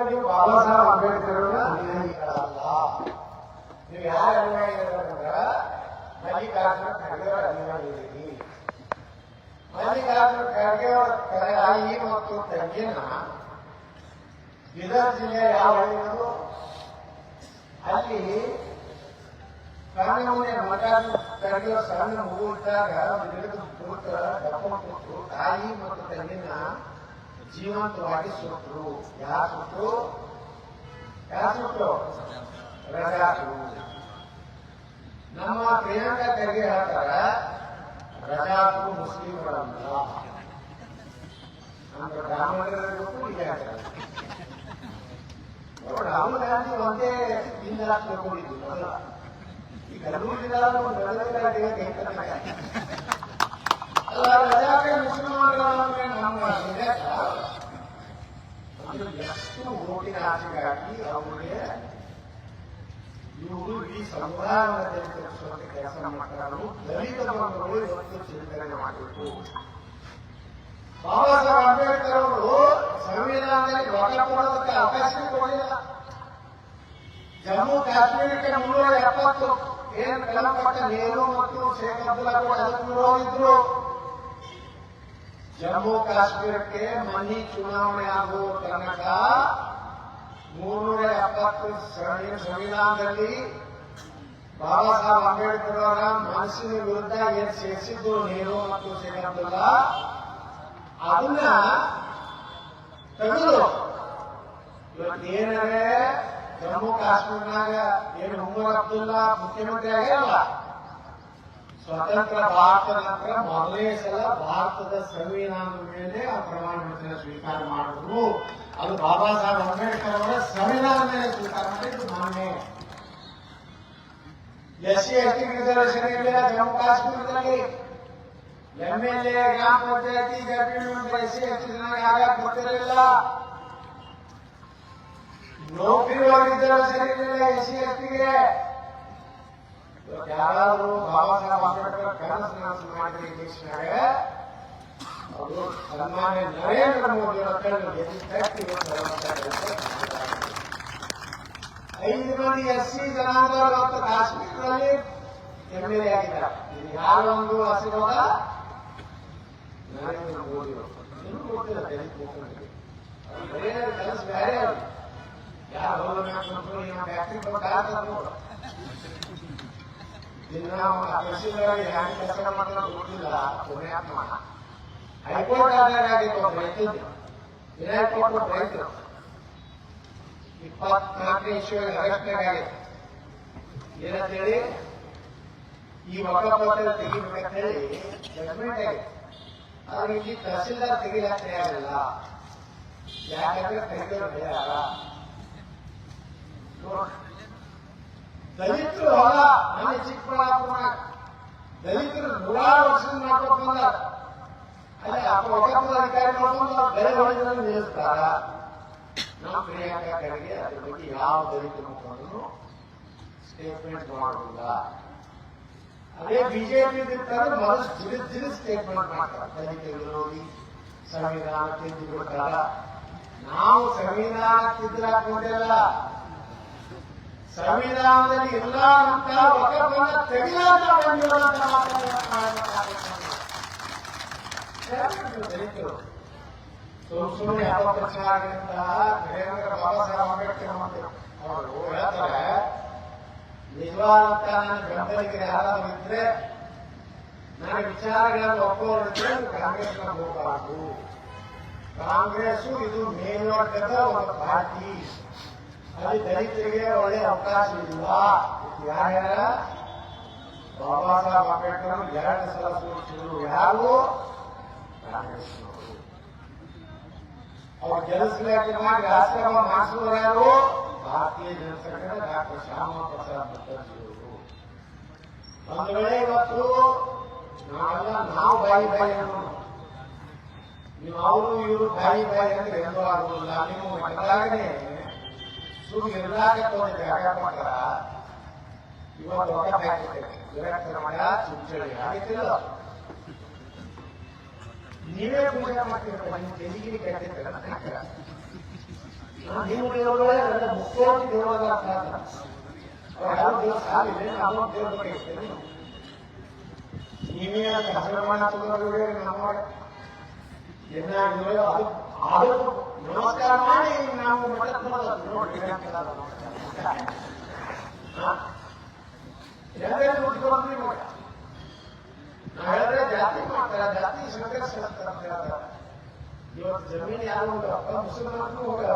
ನೀವು ಬಾಬಾ ಸಾಹೇಬ್ ಅಂಬೇಡ್ಕರ್ ಅನುಯಾಯಿಗಳಲ್ಲ ನೀವು ಯಾರ ಅನುಯಾಯಿಗಳಂದ್ರ ಮಲ್ಲಿಕಾರ್ಜುನ ಖರ್ಗೆ ಅವರ ಅನುಯಾಯಿಗಳಿರಿ ಮಲ್ಲಿಕಾರ್ಜುನ ಖರ್ಗೆ ಅವರ ತಾಯಿ ಮತ್ತು ತಂಗಿನ ಬೀದರ್ ಜಿಲ್ಲೆಯ ಯಾವ ಹಳ್ಳಿಗಳು ಅಲ್ಲಿ ಮುನೆ ಮಲ್ಲಿಕಾರ್ಜುನ ಖರ್ಗೆ ಸಣ್ಣ ಮಗು ಇದ್ದಾಗ ಹಿಡಿದು ಕೂತು ತಾಯಿ ಮತ್ತು ತಂಗಿನ ಜೀವಂತವಾಗಿ ಸುಟ್ಟರು ಯಾರು ಸುಟ್ಟರು ಯಾರು ಸುಟ್ಟರು ರಜಾಕರು ನಮ್ಮ ಪ್ರಿಯಾಂಕಾ ಖರ್ಗೆ ಹೇಳ್ತಾರ ರಜಾಕರು ಮುಸ್ಲಿಮರಲ್ಲ ನಮ್ಮ ಬ್ರಾಹ್ಮಣರಿಗೂ ಈಗ ಹೇಳ್ತಾರೆ ನೋಡಿ, ರಾಹುಲ್ ಗಾಂಧಿ ಒಂದೇ ಇಂದ ತಗೊಂಡಿದ್ದು ಮೊದಲ ಈ ಕಲಬುರಗಿ ಜಿಲ್ಲಾ ಒಂದು ಬೆಳಗಾವಿ ಎಷ್ಟು ಓಟಿನ ಆಸೆಗಾಗಿ ಅವರಿಗೆ ಇವರು ಈ ಸಂವಿಧಾನದಲ್ಲಿ ತೋರಿಸುವಂತ ಕೆಲಸ ಮಾಡ್ತಾರೆ ದಲಿತ ಬಂಧುಗಳು ಇವತ್ತು ಚಿಂತನೆ ಮಾಡಬೇಕು ಬಾಬಾ ಸಾಹೇಬ್ ಅಂಬೇಡ್ಕರ್ ಅವರು ಸಂವಿಧಾನದಲ್ಲಿ ಮತ ಕೊಡೋದಕ್ಕೆ ಅವಕಾಶ ಕೊಡಲಿಲ್ಲ ಜಮ್ಮು ಕಾಶ್ಮೀರಕ್ಕೆ ಮುನ್ನೂರ ಎಪ್ಪತ್ತು ಏನ್ ಕಲಂಪಟ್ಟ ನೆಹರು ಮತ್ತು ಶೇಖ್ ಅಬ್ದುಲ್ಲಾ ಕೂಡ ಅದಕ್ಕೆ ವಿರೋಧಿದ್ರು ಜಮ್ಮು ಕಾಶ್ಮೀರಕ್ಕೆ ಮನಿ ಚುನಾವಣೆ ಆಗುವ ತನಕ ಮೂರ್ನೂರ ಎಪ್ಪತ್ತು ಸಂವಿ- ಸಂವಿಧಾನದಲ್ಲಿ ಬಾಬಾ ಸಾಹೇಬ್ ಅಂಬೇಡ್ಕರ್ ಅವರ ಮನಸ್ಸಿನ ವಿರುದ್ಧ ಏನ್ ಸೇರಿಸಿದ್ರು ನೀರು ಮತ್ತು ಅಬ್ದುಲ್ಲಾ ಅದನ್ನ ತೆಗೆದು ಇವತ್ತು ಏನಂದ್ರೆ ಜಮ್ಮು ಕಾಶ್ಮೀರ್ನಾಗ ಏನು ಉಮರ್ ಅಬ್ದುಲ್ಲಾ ಮುಖ್ಯಮಂತ್ರಿ ಆಗ್ಯಾರಲ್ಲ ಸ್ವತಂತ್ರ ಭಾರತದ ನಂತರ ಮೊದಲನೇ ಸಲ ಭಾರತದ ಸಂವಿಧಾನದ ಮೇಲೆ ಆ ಪ್ರಮಾಣ ವಚನ ಸ್ವೀಕಾರ ಮಾಡಿದ್ರು ಅದು ಬಾಬಾ ಸಾಹೇಬ್ ಅಂಬೇಡ್ಕರ್ ಅವರ ಸಂವಿಧಾನ ಮೇಲೆ ಸ್ವೀಕಾರ ಮಾಡಿದ್ದು ನಾನೇ S C S T reservation ಇರಲಿಲ್ಲ ಜಮ್ಮು ಕಾಶ್ಮೀರದಲ್ಲಿ ಎಂ ಎಲ್ ಎ ಗ್ರಾಮ ಪಂಚಾಯತಿ deputy S C S T ಆಗಾಗ ಗೊತ್ತಿರಲಿಲ್ಲ ನೌಕರಿ ರಿಸರ್ವೇಶನ್ ಇರಲಿಲ್ಲ ಎಸ್ ಸಿ ಎಸ್ ಟಿಗೆ ಯಾರಾದ್ರೂ ಬಾಬಾ ಸಾಹೇಬ್ ಅಂಬೇಡ್ಕರ್ ಕನಸು ಮಾಡಿದ್ರೆ ದೇಶನಾಗ ಅವರು ಸನ್ಮಾನ್ಯ ನರೇಂದ್ರ ಮೋದಿ. ಐದು ಮಂದಿ ಎಸ್ ಸಿ ಜನಾಂಗದವರು ಇವತ್ತು ಕಾಶ್ಮೀರದಲ್ಲಿ ಎಂ ಎಲ್ ಎ ಆಗಿದ್ದಾರೆ. ಇದು ಯಾರೊಂದು ಆಶೀರ್ವಾದ? ನರೇಂದ್ರ ಮೋದಿ ನಿಮ್ಗೆ ಗೊತ್ತಿಲ್ಲ ಕೆಲಸ ಬೇರೆ ಯಾರು ಫ್ಯಾಕ್ಟ್ರಿ ಬಂದು ದಿನ ತಹಸೀಲ್ದಾರ್ ಹ್ಯಾಂಗ್ ಕೆಲಸ ಮಾಡ್ತಾರೆ ಗೊತ್ತಿಲ್ಲ ಪುಣ್ಯಾತ್ಮ ಹೈಕೋರ್ಟ್ ಆಗಿತ್ತು ರೈತದ್ದು ವಿನಾಯಕ್ ಕೋರ್ಟ್ ರೈತರು ಇಪ್ಪತ್ನಾಲ್ಕನೇ ಇಶ್ಯೂಗೆ ಅರೆಸ್ಟ್ನಾಗ ಆಗಿತ್ತು ಏನಂತೇಳಿ ಈ ವಕಪತ್ರ ತೆಗಿಬೇಕಂತೇಳಿ ಜಜ್ಮೆಂಟ್ ಆಗಿತ್ತು ಆದ್ರೆ ಇಲ್ಲಿ ತಹಸೀಲ್ದಾರ್ ತೆಗಿಲಾಕ ತಯಾರಿಲ್ಲ ಯಾಕಂದ್ರೆ ತೆಗೆಯೋರು ಬೇಡ ದಲಿತರು ಹೊಲ ಮನೆ ಚಿಕ್ಕಬಳ್ಳಾಪುರ ದಲಿತರು ನೂರಾರು ವರ್ಷದಿಂದ ಮಾಡ್ಕೊಂಡು ಬಂದಾರ. ಅಲ್ಲಿ ಒಕ್ಕಲಿಗರ ಅಧಿಕಾರಿ ಮಾಡ್ಕೊಂಡು ಅವ್ರು ಬೆಲೆ ಹೊಡೆದ್ರೆ ನಿಲ್ಲಿಸ್ತಾರ? ನಮ್ಮ ಪ್ರಿಯಾಂಕಾ ಖರ್ಗೆ ಅದ್ರ ಬಗ್ಗೆ ಯಾವ ದಲಿತ ಮುಖಂಡರು ಸ್ಟೇಟ್ಮೆಂಟ್ ಮಾಡುವುದಿಲ್ಲ. ಅದೇ ಬಿಜೆಪಿ ಇರ್ತಾರೆ ಮೊದಲು ಜಿಲ್ಲೆ ಜಿಲ್ಲೆ ಸ್ಟೇಟ್ಮೆಂಟ್ ಮಾಡ್ತಾರೆ. ದಲಿತ ವಿರೋಧಿ ಸಂವಿಧಾನ ತಿದ್ದು ಬಿಡ್ತಾರ ನಾವು ಸಂವಿಧಾನ ತಿದ್ದಲಾಕೊಂಡಿಲ್ಲ ಸಂವಿಧಾನದಲ್ಲಿ ಎಲ್ಲ ಸುಮ್ಮನೆ ಅಪಪ್ರಚಾರದಿಂದ ನರೇಂದ್ರ ಬಾಬಾ ಸಾಹೇಬ್ ಅಂಬೇಡ್ಕರ್ ಅವರು ಹೇಳ್ತಾರೆ ನಿಜವಾದಂತ ನನ್ನ ಬೆಂಬಲಿಗರು ಯಾರಾದ್ರೂ ಇದ್ರೆ ನನ್ನ ವಿಚಾರಗಳನ್ನು ಒಪ್ಪೋರಿದ್ರೆ ಕಾಂಗ್ರೆಸ್ ಹೋಗಬಾರದು ಕಾಂಗ್ರೆಸ್ ಇದು ಮೇಲ್ನೋಟದ ಒಂದು ಪಾರ್ಟಿ. ಅಲ್ಲಿ ದಲಿತರಿಗೆ ಒಳ್ಳೆ ಅವಕಾಶ ಇಲ್ಲ ಯಾರ್ಯಾರ ಬಾಬಾ ಸಾಹೇಬ್ ಅಂಬೇಡ್ಕರ್ ಎರಡು ಸಲ ಸೂಚಿಸಿದ್ರು ಯಾರು? ಕಾಂಗ್ರೆಸ್ ಅವ್ರ. ಗೆಲ್ಲಿಸ್ಲಿಕ್ಕೆ ಮಾಡಿ ರಾಷ್ಟ್ರಮ ಮಾಡಿಸಿದ್ರು ಯಾರು? ಭಾರತೀಯ ಜನಸಂಘದ ಡಾಕ್ಟರ್ ಶ್ಯಾಮ ಪ್ರಸಾದ್ ಮುಖರ್ಜಿಯವರು. ಒಂದು ವೇಳೆ ಇವತ್ತು ನಾವೆಲ್ಲ ನಾವು ಬಾಯಿ ಬಾಯಿ ಅನ್ನೋದು. ನೀವು ಅವರು ಇವರು ಬಾಯಿ ಬಾಯಿ ಅಂದ್ರೆ ಎಲ್ಲೂ ಆಗುದಿಲ್ಲ. ನೀವು ಸುಮ್ ಇರ್ಲಾಕ ತಗೊಂಡು ಜಾಗ ಮಾಡ್ತಾರ? ಇವತ್ತು ವಿರಕ್ತರ ಮಠ ಚುಂಚಳಿ ಆಗಿತ್ತಿಲ್ಲ ನೀವೇ ಪೂಜೆ ಮಾಡ್ತಿರ್ತಾರೆ ನಿಮ್ಮ ತೆಲಿಗಿರಿ ಕೆಟ್ಟಿರ್ತಾರೆ ನೀವು ಕೋಟಿ ದೇವರ ಯಾರು ದೇವ್ರ ಸಾಲಿದೆ ನಾವು ದೇವ್ರ ಬಗ್ಗೆ ಇರ್ತೇವೆ ನೀವೇ ಹಸಿರು ಮಣ್ಣ ತುಂಬಿದ್ರೆ ನಮ್ಮ ಅದು ಅದು ನಮಸ್ಕಾರ ಮಾಡಿ ನಾವು ಮಠಕ್ಕೆ ಬರೋದು. ನೋಡ್ರಿ ಏನಾಗ್ತದೆ ಅದು. ಹಾ? ಎಲ್ಲರೂ ದುಡ್ಡು ನೋಡಿ ನಾವು ಹೇಳಿದ್ರೆ ಜಾತಿ ಮಾಡ್ತಾರೆ ಜಾತಿ ಸ್ವೀಕರಿಸ್ತಾರೆ ಅಂತ ಹೇಳ್ತಾರೆ ಇವತ್ತು ಜಮೀನು ಯಾರು ಹೋಗಲ್ಲ ಮುಸಲ್ಮಾನರು ಹೋಗಲ್ಲ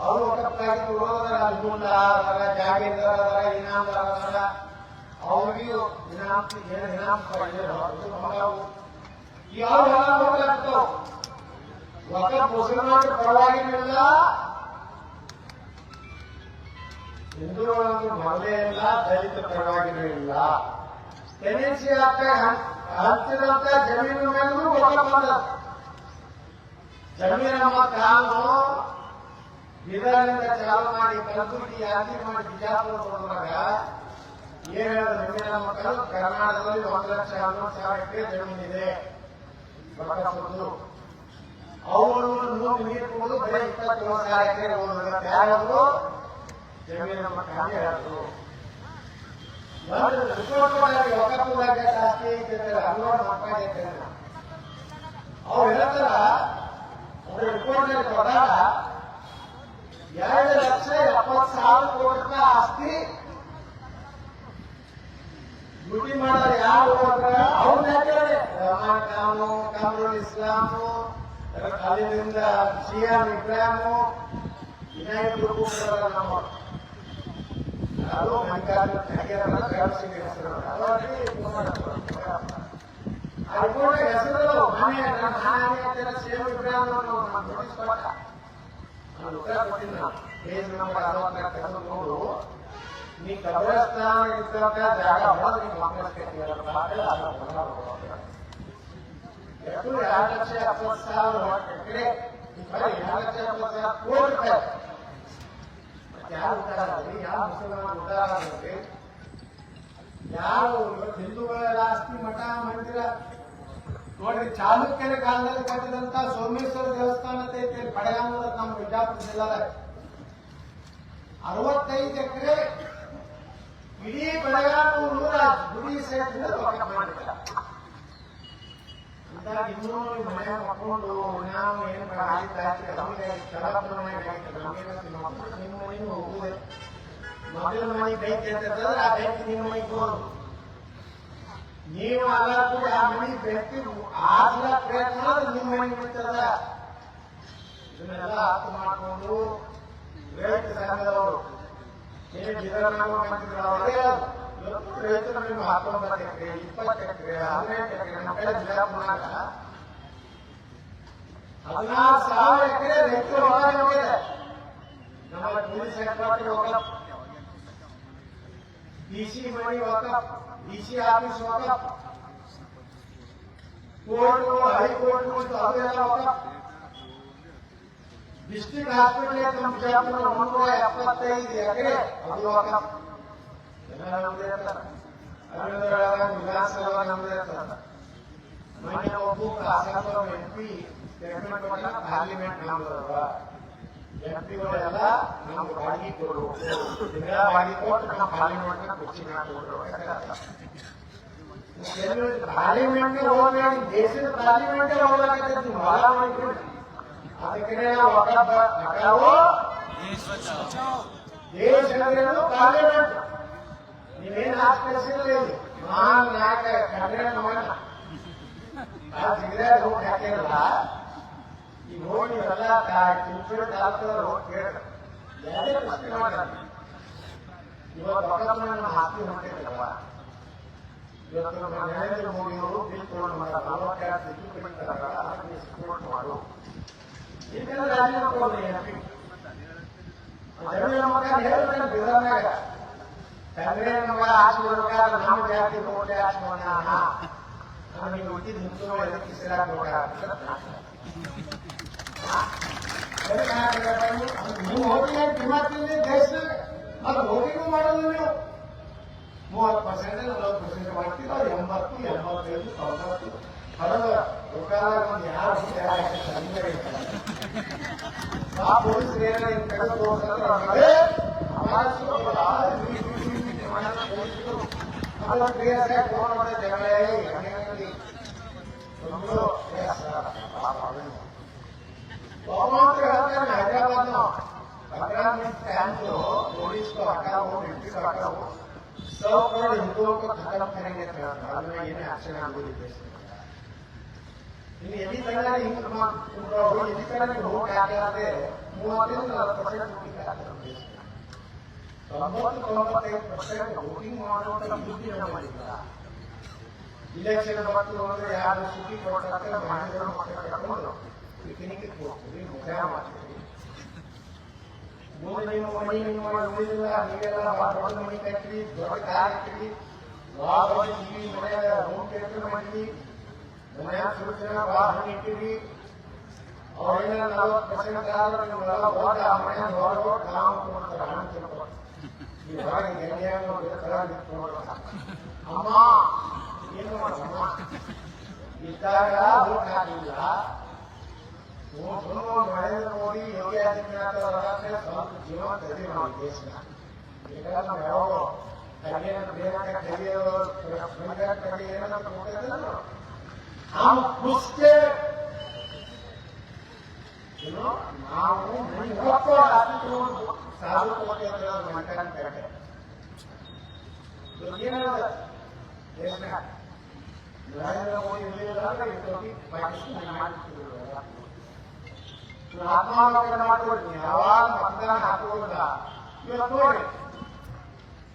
ಅವರು ಒಕ್ಕಪ್ಪಾಗಿ ಕೊಡೋದ್ರ ಅಲ್ಗುಂಡ ಅದರ ಜಾಗೀರ್ದಾರ ಅದರ ಇನಾಮದಾರ ಅದರ ಅವ್ರಿಗೂ ಇನಾಮ್ ಏನು ಇನಾಮ್ ಕೊಡಲಿಲ್ಲ ಯಾವ ಒಕ್ಕ ಮುಸಲ್ಮಾನರ ಪರವಾಗಿರಲಿಲ್ಲ. ಹಿಂದೂಗಳಂತೂ ಮೊದಲೇ ಇಲ್ಲ, ದಲಿತ ಪರವಾಗಿನೂ ಇಲ್ಲ. ಟೆನೆನ್ಸಿ ಆಗ್ತಾ ಹಂಚಿದಂತ ಜಮೀನು ಮೇಲೂ ಬಂದ. ಜಮೀನು ನಮ್ಮ ಕಾಲು ಬೀದರ್ನಿಂದ ಚಾಲು ಮಾಡಿ ಕಲಬುರಗಿ ಯಾತ್ರೆ ಮಾಡಿ ಬಿಜಾಪುರ ಬಂದಾಗ ಏನ್ ಹೇಳಿದ್ರು ಜಮೀನ ಮಕ್ಕಳು? ಕರ್ನಾಟಕದಲ್ಲಿ ಒಂದು ಲಕ್ಷ ಹನ್ನೊಂದು ಸಾವಿರ ಜಮೀನಿದೆ. ಕೊಟ್ಟು ಅವರು ನೂರು ನೀರು ಕೊಡೋದು ಯಾರು ಅವ್ರು ಹೇಳ್ತಾರ, ಅವ್ರ ಎರಡು ಲಕ್ಷ ಎಪ್ಪತ್ತು ಸಾವಿರ ಕೋಟಿ ರೂಪಾಯಿ ಆಸ್ತಿ. ಡ್ಯೂಟಿ ಮಾಡೋರು ಯಾರು ಅವ್ರನ್ನ ರಹಮಾನ್ ಖಾನು ಕಾಮರುಲ್ ಇಸ್ಲಾಮು. ಅಲ್ಲಿಂದ ಸಿಯಾಮ್ ಇಬ್ರಾಹಿಮು ವಿನಾಯಕ್ ನಮ್ಮ ಅದು ಮಣಿಕಾರ್ಜುನ ಖರ್ಗೆರನ್ನ ಕಳಿಸಿದ ಹೆಸರು. ಅದರಲ್ಲಿ ರಿಪೋರ್ಟ್ ಹೆಸರು ಮನೆ ಕೊಟ್ಟ ನಾನು ಉತ್ತರ ಕೊಟ್ಟಿದ್ದ ಪೇಜ್ ನಂಬರ್ ಅರವತ್ನಾಲ್ಕು ನೀ ಕಬ್ರಸ್ತಾನ ಇದ್ದಾಗ ಜಾಗ ಹೊಡೆದು ನೀನು ಮಕ್ಕಳ ಯಾರು ಉದ್ದಾರ ಯಾರು ಮುಸಲ್ಮಾನ ಉದ್ದಾರ ಆಗಲಿ ಯಾರು ಆಸ್ತಿ ಮಠ ಮಂದಿರ ನೋಡ್ರಿ ಚಾಲುಕ್ಯರ ಕಾಲದಲ್ಲಿ ಕಟ್ಟಿದಂತ ಸೋಮೇಶ್ವರ ದೇವಸ್ಥಾನ ಅಂತ ಐತಿ ನಮ್ಮ ಬಿಜಾಪುರ ಜಿಲ್ಲಾದ ಅರವತ್ತೈದು ಎಕರೆ ಇಡೀ ಬೆಳಗಾಮೂರ ಗುಡಿ ಸಹಿತ ರೊಕ್ಕ ಮಾಡಿಲ್ಲ ಅಂದಾಗ ಇನ್ನೂ ಮನೆ ಮಕ್ಕೊಂಡು ನಾವು ಏನು ಮನೆಗೆ ನಿಮ್ಮ ಮನೆಗೆ ಮನೆಗೆ ಅಂತಂದ್ರೆ ಆ ವ್ಯಕ್ತಿ ನಿಮ್ಮ ಮನೆಗೆ ಹೋಗೋದು ನೀವು ಅಲ್ಲ ಕೂಡ ಆ ಮನೆ ಬೆಂಕಿ ಆಗ್ಲ ಪ್ರಯತ್ನ ನಿಮ್ಮ ಮನೆಗೆ ಬಿಡ್ತದ ಇದನ್ನೆಲ್ಲ ಅರ್ಥ ಮಾಡಿಕೊಂಡು ರೈತ ಸಂಘದವರು ಏನು ಗಿಡಗಳನ್ನು ಮಾಡಿದ್ರೆ ಇವತ್ತು ರೈತರು ನೀವು ಹತ್ತೊಂಬತ್ತು ಎಕರೆ ಇಪ್ಪತ್ತು ಎಕರೆ ಹದಿನೆಂಟು ಎಕರೆ ನಮ್ಮ ಕಡೆ ಬಿಜಾಪುರನಾಗ ಹದಿನಾರು ಸಾವಿರ ಎಕರೆ ರೈತರು ಹೊರಗೆ ಹೋಗಿದೆ ನಮ್ಮ ಪೊಲೀಸ್ ಹೆಡ್ಕ್ವಾರ್ಟರ್ ಹೋಗಲ್ಲ ಡಿಸಿ ಮನಿ Waqf DC office Waqf court high court ಮತ್ತು ಅದೆಲ್ಲ ವಕಫ್ ಡಿಸ್ಟ್ರಿಕ್ಟ್ ಹಾಸ್ಪಿಟಲ್ ನಮ್ಮ ಬಿಜಾಪುರ ಮುನ್ನೂರ ಎಪ್ಪತ್ತೈದು ಎಕರೆ ಅದು ವಕಫ್ ಎಲ್ಲ ನಮ್ದೇ ಇರ್ತಾರ ಅರವಿಂದರಾಗ ವಿಧಾನಸಭಾ ನಮ್ದೇ ಇರ್ತಾರ ಮೊನ್ನೆ ಒಬ್ಬ ಕಾಸಾಪುರ ಎಂ ಪಿ ಸ್ಟೇಟ್ಮೆಂಟ್ ಕೊಟ್ಟಾಗ ಪಾರ್ಲಿಮೆಂಟ್ ನಮ್ದು ಎಂ ಪಿಗಳೆಲ್ಲ ನಮ್ಗೆ ಬಾಡಿಗೆ ಕೊಡು ತಿಂಗಳ ಬಾಡಿಗೆ ಕೊಟ್ಟು ನಮ್ಮ ಪಾರ್ಲಿಮೆಂಟ್ ಕುರ್ಚಿ ಪಾರ್ಲಿಮೆಂಟ್ ಹೋಗ್ಬೇಡಿ ದೇಶದ ಪಾರ್ಲಿಮೆಂಟ್ ಹೋಗ್ಬೇಕಾಗ್ತದೆ ಹೊಲ ಮಾಡ್ಬಿಡಿ ಅದಕ್ಕೆ ಒಕ್ಕಪ್ಪ ಮಕ್ಕಳು ದೇಶ ಅಂದ್ರೇನು ಪಾರ್ಲಿಮೆಂಟ್ ನೀವೇನು ಆಸ್ಪತ್ರೆ ಮಹಾನ್ ನಾಯಕ ಕಂಡ್ರೆ ನಮ್ಮನ್ನ ಆ ಜಿಲ್ಲೆ ರೋಡ್ ಹಾಕಿರಲ್ಲ ಈ ರೋಡ್ ಇವೆಲ್ಲ ಕಿಂಚೂರು ತಾಲೂಕದ ರೋಡ್ ಕೇಳ ಯಾವುದೇ ಪ್ರಶ್ನೆ ಮಾಡಲ್ಲ ಇವತ್ತು ಒಕ್ಕಪ್ಪನನ್ನು ಹಾಕಿ ಹೊಂಟಿರಲ್ಲವ ಇವತ್ತು ನಮ್ಮ ನರೇಂದ್ರ ಮೋದಿ ಅವರು ಬಿಲ್ ತಗೊಂಡು ಮಾಡ್ತಾರೆ ನಲವತ್ತೆರಡು ಟಿಕೆಟ್ ಬಿಡ್ತಾರಲ್ಲ ಅದಕ್ಕೆ ಸಪೋರ್ಟ್ ಮಾಡು ಇದೆಲ್ಲ ರಾಜೀನಾಮೆ ಕೊಡ್ರಿ ಎಂ ಜಮೀನು ಮಗ ಹೇಳಿದ್ರೆ ಬಿಡೋನಾಗ ತಂದ್ರೆ ಮಗ ಆಸೆ ಬರ್ಬೇಕಾದ್ರೆ ನಮ್ಮ ಜಾತಿ ನೋಡ್ರಿ ಆಸೆ ಮಾಡೋಣ ನಮಗೆ ಹುಟ್ಟಿದ ಹಿಂದೂ ಎದಕ್ಕೆ ನೀವು ಹೋಗಿ ಕಿಮ್ಮತ್ತಿಲ್ಲ ದೇಶದಲ್ಲಿ ಅದು ಹೋಗಿಗೂ ಮಾಡೋದು ನೀವು ಮೂವತ್ತು ಪರ್ಸೆಂಟ್ ನಲವತ್ತು ಪರ್ಸೆಂಟ್ ಮಾಡ್ತೀವಿ ಅವ್ರು ಎಂಬತ್ತು ಎಂಬತ್ತೈದು ತೊಂಬತ್ತು ಹೊರಗೆ ಬೇಕಾದಾಗ ಒಂದು ಯಾರು ಯಾರು ಆ ಪೊಲೀಸರು ಏನಾರ ಹಿಂಗ್ ತೆಗೆದು ಹೋಗ್ತಾರೆ ಅಂದ್ರೆ, ಅಮಾವಾಸ್ಯೆ ಹೋಗಲ್ಲ, ಈ- ಈ- ಈ- ಈ ಮನೆಯಲ್ಲ ಪೊಲೀಸರು ಅದನ್ನ ಕ್ಲಿಯರ್ ಆಗಿ ಫೋನ್ ಮಾಡಿ ಜಗಳ ಹೇಳಿ, ಹಂಗೆ ಹಂಗೆ ಒಂದು ಕೇಸ್ ಪಾಪ ಅವನು. ಒಬ್ಬೊಬ್ರು ಹೇಳ್ತಾರೆ ಹೈದರಾಬಾದ್ बकरा कैंप पुलिस को हटाओ मिलिट्री को हटाओ सौ करोड़ हिंदुओं को खत्म करेंगे बाद में ये एक्शन आंदोलन देश ಇನ್ನು ಎಲ್ಲಿ ತನಕ ಹಿಂಗ್ ಮಾಡ್ಕೊಂಡು ಎಲ್ಲಿ ತನಕ ವೋಟ್ ಹಾಕಿದ್ರೆ ಮೂವತ್ತರಿಂದ ನಲವತ್ತು ಪರ್ಸೆಂಟ್ ವೋಟಿಂಗ್ ಆಗ್ತದೆ ಇಲೆಕ್ಷನ್ ಬಂತು ಅಂದ್ರೆ ಯಾರು ಸುದ್ದಿ ಕೊಡ್ತಾರೆ ಮಹಿಳೆಯರು ಮಕ್ಕಳು ಕರ್ಕೊಂಡು ಪಿಕ್ನಿಕ್ ಹೋಗ್ತೀವಿ ಮುಖ ಮಾಡ್ತೀವಿ ಮುಂದೆ ನೀವು ಮನೆ ನಿಮ್ಮ ಉಳಿದಿಲ್ಲ ನೀವೆಲ್ಲ ದೊಡ್ಡ ಮನೆ ಕಟ್ಟಿ ದೊಡ್ಡ ಕಾರ್ ಕಟ್ಟಿ ದೊಡ್ಡ ಟಿವಿ ಮನೆ ರೂಮ್ ಥಿಯೇಟರ್ ಮಾಡಿದ್ವಿ ಮನ್ಯಾಗ ಸುರಕ್ಷಣೆ ಭಾಳ ಹಣ್ಣು ಇಟ್ಟಿವಿ ಅವ್ರೇನ ನಲವತ್ತು ಪರ್ಸೆಂಟ್ ಆದ್ರೆ ನಿಮ್ಗೆಲ್ಲ ಹೋದ ಆ ಮನೆ ಹೊರಗೆ ನಾವು ಕೊಡ್ತಾರೆ ಹಣ ತಿಳ್ಕೊಂಡು யாரும் கல்யாணம் இருக்கிறான்னு போடுறான் அம்மா ಏನು ಮಾಡಮ್ಮ ಇದ್ದಾಗ ಓಟ್ ಹಾಕಿಲ್ಲ ಓಟ್ ನರೇಂದ್ರ ಮೋದಿ ಯೋಗಿ ಆದಿತ್ಯನಾಥ್ ಅವರ ಸ್ವಲ್ಪ ಜೀವನ ತೆರೆ ನಾವು ದೇಶನ ಯಾಕಂದ್ರೆ ನಾವು ಯಾವಾಗ ಕಲಿಯ ಬೇರೆ ಕಲಿಯೋ ಕಲಿಯೋ ಅಂತ ನೋಡಿದ್ರೆ ನಾವು ಕುಷ್ಟೇ ನಾವು ಇವತ್ತು ರಾತ್ರಿ ಮೋದಿ ಇರಲಿಲ್ಲ ಇಷ್ಟೊತ್ತಿ ಪಾಕಿಸ್ತಾನ ಮಾಡ್ತಿದ್ರು ಆತ್ಮಾವಲೋಕನ ಮಾಡ್ಕೊಡ್ತೀನಿ ಯಾವಾಗ ಮತದಾನ ಹಾಕೋದಿಲ್ಲ ಇವತ್ತು ನೋಡಿ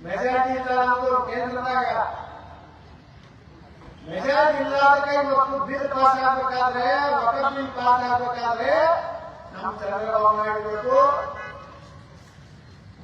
ಮೆಜಾರಿಟಿ ಇಲ್ಲ ಅನ್ನೋದು ಕೇಂದ್ರದಾಗ ಮೆಜಾರಿಟಿ ಇಲ್ಲದಕ್ಕೆ ಇವತ್ತು ಬಿಲ್ ಪಾಸ್ ಆಗ್ಬೇಕಾದ್ರೆ ವಕಫ್ ಬಿಲ್ ಪಾಸ್ ಆಗ್ಬೇಕಾದ್ರೆ ನಮ್ಮ ಚಂದ್ರಬಾಬು ಮಾಡಬೇಕು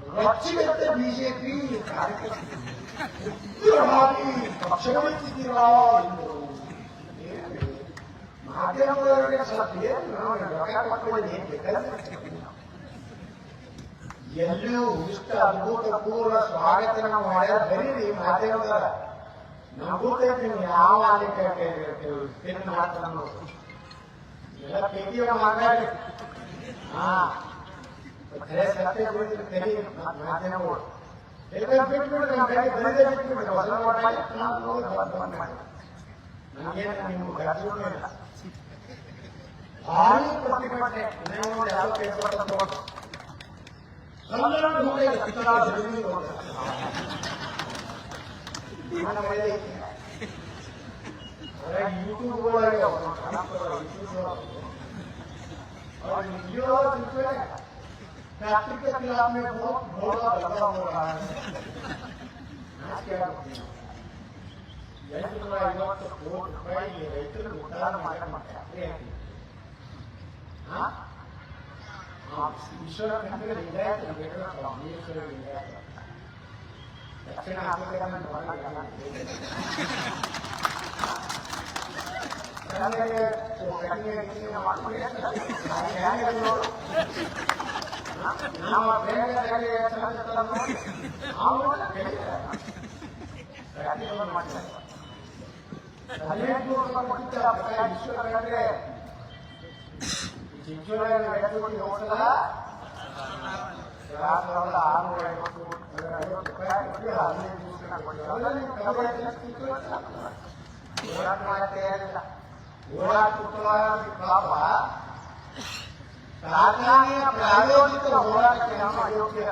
ನಾವು ಗೊತ್ತು. ರೊಚ್ಚಿಗೆದ್ದ ಬಿಜೆಪಿ ಕಾರ್ಯಕ್ರಮ ಪಕ್ಷಗಳಿದ್ದೀರಾ ಎಂದು ಏನು? ಮಾಧ್ಯಮದವರಿಗೆ ಸ್ವಲ್ಪ ಏನು ನಾವು ರೊಕ್ಕ ಕೊಟ್ಕೊಳ್ಳಿ ಏನ್ ಬೇಕಾದ್ರೆ ಎಲ್ಲೂ ಇಷ್ಟ ಅದ್ಭುತಪೂರ್ವ ಸ್ವಾಗತ ನಾವು ಮಾಡ್ಯಾರ ಬರೀರಿ ಮಾಧ್ಯಮದವರ ನಮಗೂ ನೀವು ಯಾವ ಆಲಿಕೆ ಪಿನ್ ಮಾಡ್ತಾರ ಎಲ್ಲ ಪೇಟಿಎಂ ಮಾತಾಡಿ ಹಾ ಬೇಕಾದ್ರೆ ಬಿಟ್ಬಿಡ್ರಿ ನಮ್ಮ ಕಡೆ ಬರೀದೇ ಬಿಟ್ಬಿಡ್ರಿ ಹೊಸ ಮಾಡಿ ನಾವು ಬಂದ್ ಬಂದ್ ಮಾಡಿ ನಮಗೇನು ನಿಮ್ಮ ಗರ್ಜನೆ ಇಲ್ಲ ಭಾರಿ ಪ್ರತಿಭಟನೆ ನೀವು ನೋಡಿ ಯಾವ ಪೇಪರ್ ತಗೊಂಡು ಕನ್ನಡ ನೋಡಿ ಕಿತ್ತಾಳ ಜಮೀನು ನನ್ನ ಮೇಲೆ ಐತಿ. ಅದ್ರಾಗ ಯೂಟ್ಯೂಬ್ ಒಳಗೆ ಅವ್ರು ಕಾಣ್ತಾರಲ್ಲ, ಯೂಟ್ಯೂಬ್ ಒಳಗೆ. ಅವ್ರು ನಿಜವಾದ ತಿಳ್ಕೊಳ್ಳಿ. प्लास्टिक के खिलाफ में बहुत बहुत लगा हो रहा है ನಾಚಿಕೆ ಆಗುತ್ತೆ. ಎಂಟು ನೂರ ಐವತ್ತು ಕೋಟಿ ರೂಪಾಯಿ ರೈತರು ಉದ್ದಾರ ಮಾಡ ಮಾಡ್ತಾರೆ ಈಶ್ವರ ಕಂಡ್ರೆ ಲಿಂಗಾಯತ ಈಶ್ವರ ಲಿಂಗಾಯತ ದಕ್ಷಿಣ ಆಫ್ರಿಕಾದ ಕನ್ನಡಿಗೆ ಕಣ್ಣಿಗೆ ಮಾಡ್ಕೊಂಡು ನೋಡು ನಮ್ಮ ಬೇಗದಲ್ಲಿ ಅವರು ಮಾಡ್ತಾರೆ ಹದಿನೆಂಟು ಈಶ್ವರ ಕಂಡ್ರೆ ಚಿಂಚೋಳಿಯಲ್ಲಿ ಬೆಳೆದುಕೊಂಡು ಹೋಗಲ್ಲ ಸಾವಿರದ ಆರುನೂರ ಐವತ್ತು ಐವತ್ತು ರೂಪಾಯಿ ಕೊಟ್ಟು ಹದಿನೈದು ದಿವಸ ಕೊಟ್ಟು ಅದರಲ್ಲಿ ಕಬಡ್ಡಿ ಹೋರಾಟ ಮಾಡಕ್ಕೆ ಏನಿಲ್ಲ ಹೋರಾಟ ಪಾಪ. ಕಾರ್ಖಾನೆಯ ಪ್ರಾಯೋಜಿತ ಹೋರಾಟಕ್ಕೆ ನಮ್ಮ ಯೋಗ್ಯ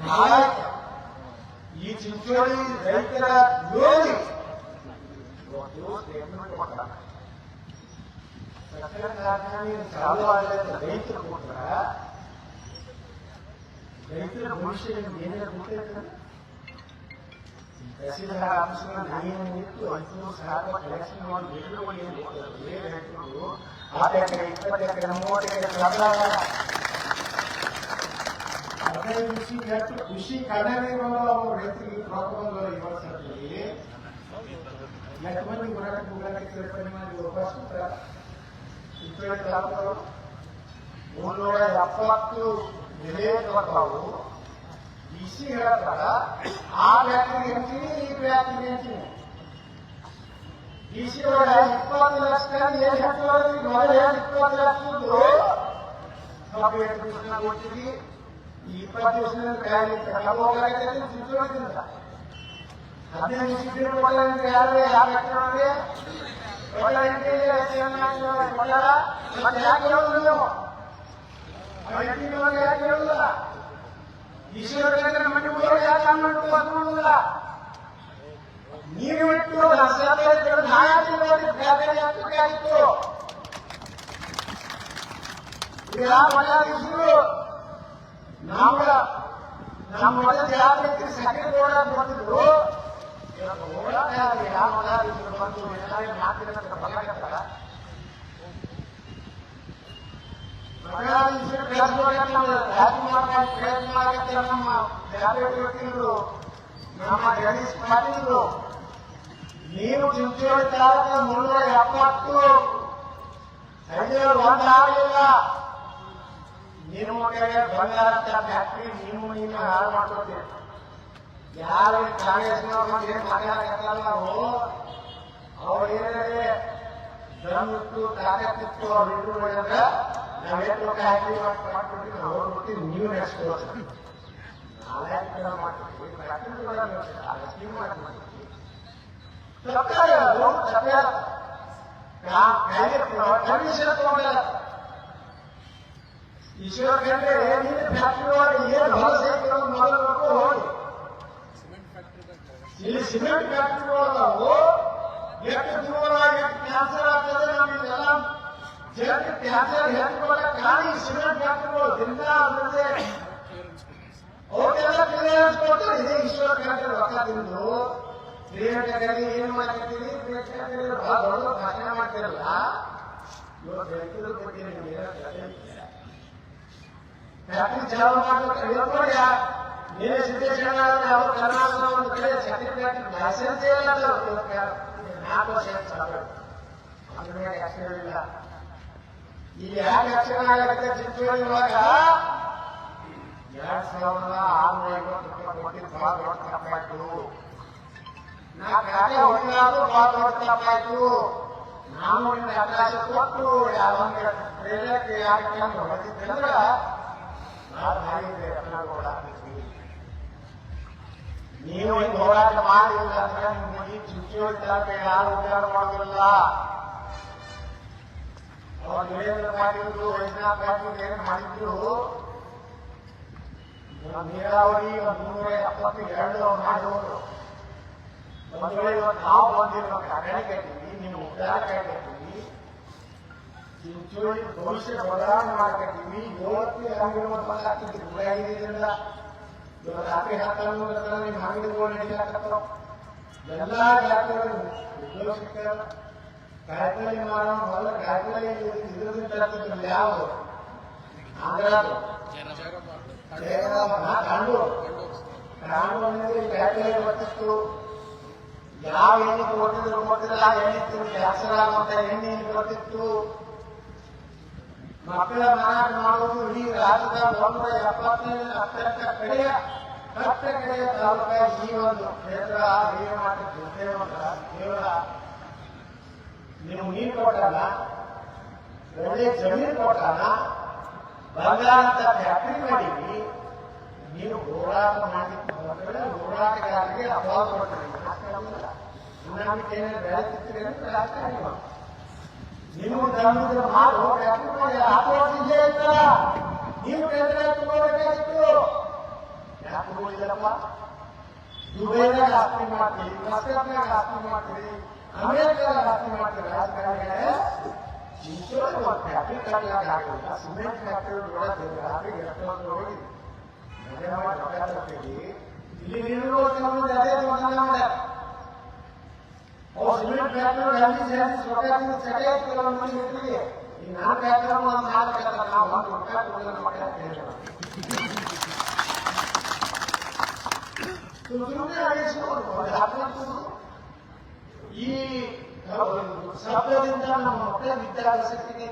ನಾಯಕ ಈ ಚಿಂಚೋಳಿ ರೈತರ ಯೋಗಿ ಇವತ್ತು ಸ್ಟೇಟ್ಮೆಂಟ್ ಕೊಡ್ತಾರೆ ಸಕ್ಕರೆ ಕಾರ್ಖಾನೆ ಚಾಲು ಆಗಲಿಲ್ಲ ರೈತರು ಕೊಟ್ರ ರೈತರ ಭವಿಷ್ಯ President Ramsingh Green need to influence her, but election on video will be very hard to do. आप एक एक पर एक एक नमो एक एक लग रहा है। अगर उसी व्यक्त उसी करने में वाला वो व्यक्ति की प्रॉब्लम वाला युवा सकते हैं। लक्ष्मण जी बुरा के बुरा के सिर पर निमा जो बस उतरा इतने काम करो उन लोगों ने आपको आपको निलेट बताओ ಬಿಸಿ ಹೇಳ್ತಾರ ಆ ವ್ಯಾಪ್ತಿಗೆ ಅಂತೀನಿ ಈ ವ್ಯಾಪ್ತಿಗೆ ಅಂತೀನಿ ಬಿಸಿ ಒಳಗ ಇಪ್ಪತ್ತು ಲಕ್ಷ ಏನ್ ಹೇಳ್ತಾರೆ ಮೊದಲು ಏನ್ ಇಪ್ಪತ್ತು ಲಕ್ಷದ್ದು ಕಬ್ಬು ಎಷ್ಟು ದಿವಸ ಕೊಡ್ತೀವಿ ಈ ಇಪ್ಪತ್ತು ದಿವಸದಿಂದ ಖಾಲಿ ಕಬ್ಬು ಹೋಗಕ್ಕೆ ಚಿಂಚೋಳಿದಿಂದ ಹದಿನೈದು ದಿವಸ ಬಿಟ್ಟು ಕೊಡಲ್ಲ ಅಂದ್ರೆ ಯಾರು ಯಾವ ವ್ಯಕ್ತಿ ಕೊಡಲ್ಲ ಕೊಡಲ್ಲ ಮತ್ತೆ ಯಾಕೆ ಹೇಳೋದು ನೀವು ಐಟಿ ಯಾಕೆ ಹೇಳುದಿಲ್ಲ ಈಶ್ವರ ಮನೆ ಊರು ಯಾಕೆ ಹಂಗಂಟು ಬಂದಿಲ್ಲ ನೀವು ಇಟ್ಟು ನ್ಯಾಯಾಧೀಶರು ಈಗ ಮರ್ಯಾದಿಸಿದ್ರು ನಮ್ಮ ನಮ್ಮ ಮನೆ ಜಾಗೃತಿ ಸಕ್ಕರೆ ಓಡಾಟ ಬಂದಿದ್ರು. ಯಾವ ಮರ್ಯಾದಿಸಿದ್ರು ಬಂದು ಪ್ರಯತ್ನ ಮಾಡಕ್ಕೆ ನಮ್ಮ ಜಾಗೃತಿ ವ್ಯಕ್ತಿಗಳು ನಮ್ಮ ಗಣೇಶ್ ಪಾಟೀಲ್ರು ನೀವು ಚಿಂಚೋಳಿ ತಾಲೂಕು ಮುನ್ನೂರ ಎಪ್ಪತ್ತು ಹಳ್ಳಿಗಳು ಒಂದಾಗಲಿಲ್ಲ ನಿಮ್ಮ ಕಡೆ ಫ್ಯಾಕ್ಟ್ರಿ ನೀವು ನೀನು ಹಾಳು ಮಾಡ್ಕೊತೀವಿ ಯಾರು ಕಾಂಗ್ರೆಸ್ನವ್ರು ಅವ್ರು ಏನಿದೆ ದಮ್ಮಿತ್ತು ತಾಕತ್ತಿತ್ತು ಅವ್ರು ಇದ್ರು ಮಾಡಿದ್ರೆ ನಾವೇನು ಫ್ಯಾಕ್ಟ್ರಿ ಮಾಡ್ಕೊಟ್ಟಿದ್ದು ಅವ್ರು ಬಿಟ್ಟು ನೀವು ಮಾಡ್ತೀವಿ ಫ್ಯಾಕ್ಟ್ರಿಗಳ ಸ್ಕೀಮ್ ಮಾಡ್ತೀವಿ ತಪ್ಪಾಗಲ್ಲ ತಪ್ಪಾಗ ಕಮಿಷನ್ ತಗೊಂಡಿಲ್ಲ ಈಶ್ವರ ಕಂಡ್ರೆ ನೀನು ಫ್ಯಾಕ್ಟ್ರಿ ಒಳಗೆ ಏನು ಭರವಸೆ ಇರೋದು ನೋಡ್ಕೊಂಡು ಹೋಗಿ. ಇಲ್ಲಿ ಸಿಮೆಂಟ್ ಫ್ಯಾಕ್ಟ್ರಿ ಒಳಗವು ಎಷ್ಟು ದೂರ ಎಷ್ಟು ಕ್ಯಾನ್ಸರ್ ಆಗ್ತದೆ ನಮಗೆಲ್ಲ ಜಗತ್ತು ಕ್ಯಾನ್ಸರ್ ಹೆಚ್ಕೊಳ್ಳಕ್ಕೆ ಕಾರಣ ಈ ಸಿಮೆಂಟ್ ಫ್ಯಾಕ್ಟ್ರಿಗಳು ದಿನ ಇದೇ ಈಶ್ವರ ಕಂಡ್ರೆ ರೊಕ್ಕ ತಿಂದು ಕ್ರಿಯೇಟರ್ಗಾಗಿ ಏನು ಮಾಡ್ತೀರಿ ಕ್ರಿಯೇಟರ್ ಬಹಳ ದೊಡ್ಡ ಭಾಷಣ ಮಾಡ್ತಿರಲ್ಲ? ಇವತ್ತು ವ್ಯಕ್ತಿಗಳ ಬಗ್ಗೆ ನಿಮಗೆ ಫ್ಯಾಕ್ಟ್ರಿ ಚಾಲು ಮಾಡಬೇಕು ನೋಡಿ ನೀವೇ ಸಿದ್ದೇಶ್ವರ ಅವರು ಕರ್ನಾಟಕದ ಒಂದು ಕಡೆ ಸಕ್ರೆ ಫ್ಯಾಕ್ಟ್ರಿ ಲೈಸೆನ್ಸ್ ಇಲ್ಲ ನಾಲ್ಕು ವರ್ಷ ಚಾಲು ಅದ್ರ ಮೇಲೆ ಇಲ್ಲ ಈ ಯಾಕೆ ಆಕ್ಷನ್ ಆಗತ್ತೆ? ಚಿಂಚೋಳಿ ಒಳಗ ಎರಡ್ ಸಾವಿರದ ಆರುನೂರ ಐವತ್ತು ರೂಪಾಯಿ ಕೊಟ್ಟಿದ್ದು ನಾ ಖಾತೆ ಹೊಡೆದಾದ್ರು ಬಹಳ ದೊಡ್ಡ ತಪ್ಪಾಯ್ತು. ನಾನು ನಿನ್ನ ಅವಕಾಶ ನೀವು ಹಿಂಗ್ ಹೋರಾಟ ಮಾಡಿಲ್ಲ ಅಂದ್ರೆ ಯಾರು ಉದ್ಯೋಗ ಮಾಡೋದಿಲ್ಲ. ಅವ್ರು ವೀರೇಂದ್ರ ಪಾಟೀಲ್ರು ವೈದ್ಯನಾಥ್ ಪಾಟೀಲ್ ಏನು ಮಾಡಿದ್ರು ನೀರಾವರಿ ಮುನ್ನೂರ ಎಪ್ಪತ್ತು ಎರಡು ಅವ್ರು ಮಾಡಿದವರು ಒಂದು. ವೇಳೆ ಇವತ್ತು ನಾವು ಬಂದಿರೋ ಕನ್ನಡ ಕೇಳ್ತೀವಿ ನೀವು ಉದ್ದಾರ ಕೇಳ್ತೀವಿ ಚಿಂಚೋಳಿ ಭವಿಷ್ಯ ಬದಲಾವಣೆ ಮಾಡ್ಕೊಳ್ತೀವಿ ಇವತ್ತು ರಂಗಿರುವ ಬಂದಾಗ್ತದೆ ಆಗಿದ್ದರಿಂದ ಇವತ್ತು ರಾತ್ರಿ ಹಾಕಲು ನಿಮ್ಮ ಅಂಗಡಿಗಳು ನಡೀಲಾಕತ್ತವ ಎಲ್ಲ ಜಾತಿಗಳು ಉದ್ಯೋಗ ಕಾಯ್ಕಲಿ ಮಾಡೋ ಇದ್ರದ್ದು ತರತ್ತಿದ್ರಲ್ಲ ಯಾವುದು ಆಂಧ್ರದು ಕಾಂಡು ಕಾಂಡು ಅನ್ನೋದು ಕಾಯ್ಕಲಿ ಬರ್ತಿತ್ತು. ಯಾವ ಎಣ್ಣೆ ಕೊಟ್ಟಿದ್ರು ಕೊಟ್ಟಿಲ್ಲ ಎಣ್ಣೆ ತಿಂದು ಕ್ಯಾನ್ಸರ್ ಆಗುವಂತ ಎಣ್ಣೆ ಬರ್ತಿತ್ತು ಮಕ್ಕಳ ಮಾರಾಟ ಮಾಡುವುದು ಇಡೀ ರಾಜ್ಯದ ಒಂದೂರ ಎಪ್ಪತ್ತೈದು ಹತ್ತಕ್ಕ ಕಡೆಯ ಹತ್ತ ಕಡೆಯ ತಾಲೂಕ ಈ ಒಂದು ಕ್ಷೇತ್ರ ಏನು ನೀವು ನೀರು ಕೊಟ್ಟಲ್ಲ ಒಳ್ಳೆ ಜಮೀನು ಕೊಟ್ಟಲ್ಲ ಬಂಗಾರ ಅಂತ ಫ್ಯಾಕ್ಟ್ರಿ ಮಾಡಿದ್ವಿ ನೀವು ಹೋರಾಟ ಮಾಡಿದ್ರೆ ಹೋರಾಟಗಾರರಿಗೆ ಅಪವಾದ ಕೊಡ್ತೀರಿ. ನಂಬಿಕೆ ಬೆಳೆ ತಿರ್ತೀರಿ ಅಂತ ರಾಜಕಾರಣಿ ನೀವು ಧರ್ಮದ ಮಾತು ಆಟೋಟಿ ಇಲ್ಲೇ ಇತ್ತಲ್ಲ ನೀವು ಕೇಂದ್ರ ತಗೋಬೇಕಾಗಿತ್ತು. ಯಾಕೆ ತಗೊಂಡಿಲ್ಲಪ್ಪ ದುಬೈದಾಗ ಆಸ್ತಿ ಮಾಡ್ತೀರಿ ಮಸ್ಕತ್ನಾಗ ಆಸ್ತಿ ಮಾಡ್ತೀರಿ. ಅಮೆರಿಕದಾಗ ಆಸ್ತಿ ಮಾಡ್ತೀರಿ ರಾಜಕಾರಣಿಗಳೇ ಚಿಂಚೋಳಿ ಮತ್ತು ಫ್ಯಾಕ್ಟ್ರಿ ಕಟ್ಟಲಾಗ ಆಗಿಲ್ಲ ಸಿಮೆಂಟ್ ಫ್ಯಾಕ್ಟ್ರಿ ನೋಡೋದು ರಾತ್ರಿ ಎಷ್ಟೊಂದು ಹೋಗಿ ಇಲ್ಲಿ ನೀರು ಅದೇ ತೊಗೊಂಡ ಮಾಡ್ಯಾರ ಓ ಸಿಮೆಂಟ್ ಫ್ಯಾಕ್ಟರಿ ಅಲ್ಲಿ ಸೇರಿ ರೊಕ್ಕ ಸೆಟೆ ಕೆಲವು ಮಂದಿ ಇರ್ತೀವಿ ಈ ನಾಲ್ಕು ಫ್ಯಾಕ್ಟರಿ ಒಂದು ನಾವು ಒಂದು ಕೊಡೋದು ಮಕ್ಕಳ ಸುಮ್ಮನೆ ಒಂದು ಈ ಶಬ್ದದಿಂದ ನಮ್ಮ ಮಕ್ಕಳ ವಿದ್ಯಾಭ್ಯಾಸಕ್ಕೆ